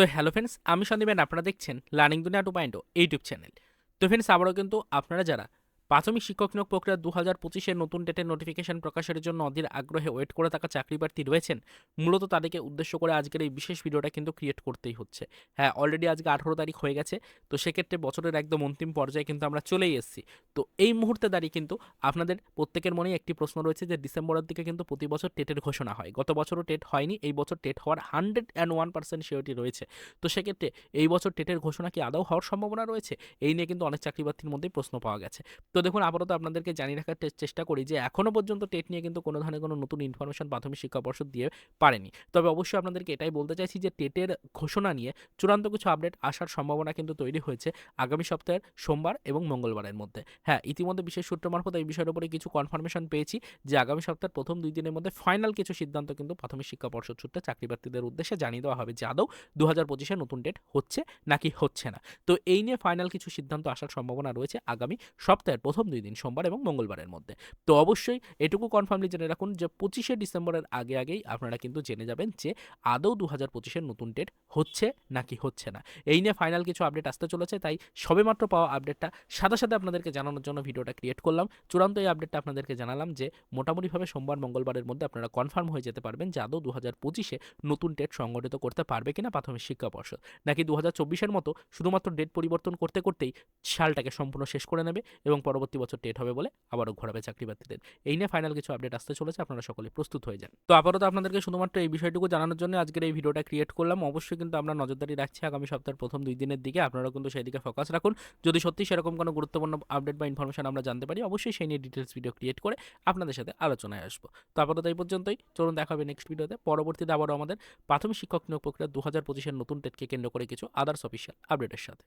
তো hello friends, আমি সন্দীপেন, আপনারা দেখছেন learning Duniya two point YouTube channel. তো ফ্রেন্ডস, আবারও কিন্তু আপনারা যারা প্রাথমিক শিক্ষক নিয়োগ প্রক্রিয়া দু হাজার পঁচিশের নতুন ডেটের নোটিফিকেশন প্রকাশের জন্য অধীর আগ্রহে ওয়েট করে থাকা চাকরি প্রার্থী রয়েছেন। মূলত তাদেরকে উদ্দেশ্য করে আজকের এই বিশেষ ভিডিওটা কিন্তু ক্রিয়েট করতেই হচ্ছে। হ্যাঁ অলরেডি আজকে আঠারো তারিখ হয়ে গেছে, তো সেক্ষেত্রে বছরের একদম অন্তিম পর্যায়ে কিন্তু আমরা চলেই এসেছি। তো এই মুহূর্তে দাঁড়িয়ে কিন্তু আপনাদের প্রত্যেকের মনেই একটি প্রশ্ন রয়েছে যে ডিসেম্বরের দিকে কিন্তু প্রতি বছর টেটের ঘোষণা হয়। গত বছরও টেট হয়নি, এই বছর টেট হওয়ার hundred and one percent surety রয়েছে। তো সেক্ষেত্রে এই বছর টেটের ঘোষণা কি আদৌ হওয়ার সম্ভাবনা রয়েছে? এই নিয়ে কিন্তু অনেক চাকরি প্রার্থীর মধ্যেই প্রশ্ন পাওয়া গেছে। তো দেখুন, আপাতত আপনাদেরকে জানিয়ে রাখার চেষ্টা করি যে এখনও পর্যন্ত টেট নিয়ে কিন্তু কোনো ধরনের কোনো নতুন ইনফরমেশন প্রাথমিক শিক্ষা পর্ষদ দিয়ে পারেনি। তবে অবশ্যই আপনাদেরকে এটাই বলতে চাইছি যে টেটের ঘোষণা নিয়ে চূড়ান্ত কিছু আপডেট আসার সম্ভাবনা কিন্তু তৈরি হয়েছে আগামী সপ্তাহের সোমবার এবং মঙ্গলবারের মধ্যে। হ্যাঁ ইতিমধ্যে বিশেষ সূত্র মারফত এই বিষয়ের উপরে কিছু কনফার্মেশন পেয়েছি যে আগামী সপ্তাহের প্রথম দুই দিনের মধ্যে ফাইনাল কিছু সিদ্ধান্ত কিন্তু প্রাথমিক শিক্ষা পর্ষদ সূত্রে চাকরি প্রার্থীদের উদ্দেশ্যে জানিয়ে দেওয়া হবে যে আদৌ দু হাজার পঁচিশে নতুন ডেট হচ্ছে নাকি হচ্ছে না। তো এই নিয়ে ফাইনাল কিছু সিদ্ধান্ত আসার সম্ভাবনা রয়েছে আগামী সপ্তাহের প্রথম দুই দিন, সোমবার এবং মঙ্গলবারের মধ্যে। তো অবশ্যই এটুকু কনফার্মলি জেনে রাখুন যে পঁচিশে ডিসেম্বরের আগে আগেই আপনারা কিন্তু জেনে যাবেন যে আদৌ দু হাজার পঁচিশের নতুন ডেট হচ্ছে নাকি হচ্ছে না। এই নিয়ে ফাইনাল কিছু আপডেট আসতে চলেছে, তাই সবেমাত্র পাওয়া আপডেটটা সাথে সাথে আপনাদেরকে জানানোর জন্য ভিডিওটা ক্রিয়েট করলাম। চূড়ান্ত এই আপডেটটা আপনাদেরকে জানালাম যে মোটামুটিভাবে সোমবার, মঙ্গলবারের মধ্যে আপনারা কনফার্ম হয়ে যেতে পারবেন যে আদৌ দু হাজার পঁচিশে নতুন ডেট সংগঠিত করতে পারবে কিনা প্রাথমিক শিক্ষা পর্ষদ। নাকি দু হাজার চব্বিশের মতো শুধুমাত্র ডেট পরিবর্তন করতে করতেই সালটাকে সম্পূর্ণ শেষ করে নেবে এবং পরবর্তী বছর টেট হবে বলে আবারও ঘোরাবে চাকরি প্রার্থীদের। এই নিয়ে ফাইনাল কিছু আপডেট আসতে চলেছে, আপনারা সকলে প্রস্তুত হয়ে যান। তো আপাতত আপনাদেরকে শুধুমাত্র এই বিষয়টুকু জানানোর জন্য আজকের এই ভিডিওটা ক্রিয়েট করলাম। অবশ্যই কিন্তু আমরা নজরদারি রাখছি আগামী সপ্তাহের প্রথম দুই দিনের দিকে। আপনারা কিন্তু সেই দিকে ফোকাস রাখুন। যদি সত্যি সেরকম কোনো গুরুত্বপূর্ণ আপডেট বা ইনফরমেশন আমরা জানতে পারি, অবশ্যই সেই নিয়ে ডিটেলস ভিডিও ক্রিয়েট করে আপনাদের সাথে আলোচনায় আসব। তো আপাতত এই পর্যন্তই। চলুন দেখা হবে নেক্সট ভিডিওতে পরবর্তীতে আবারও আমাদের প্রাথমিক শিক্ষক নিয়োগ প্রক্রিয়া দু হাজার পঁচিশের নতুন টেটকে কেন্দ্র করে কিছু আদার্স অফিসিয়াল আপডেটের সাথে।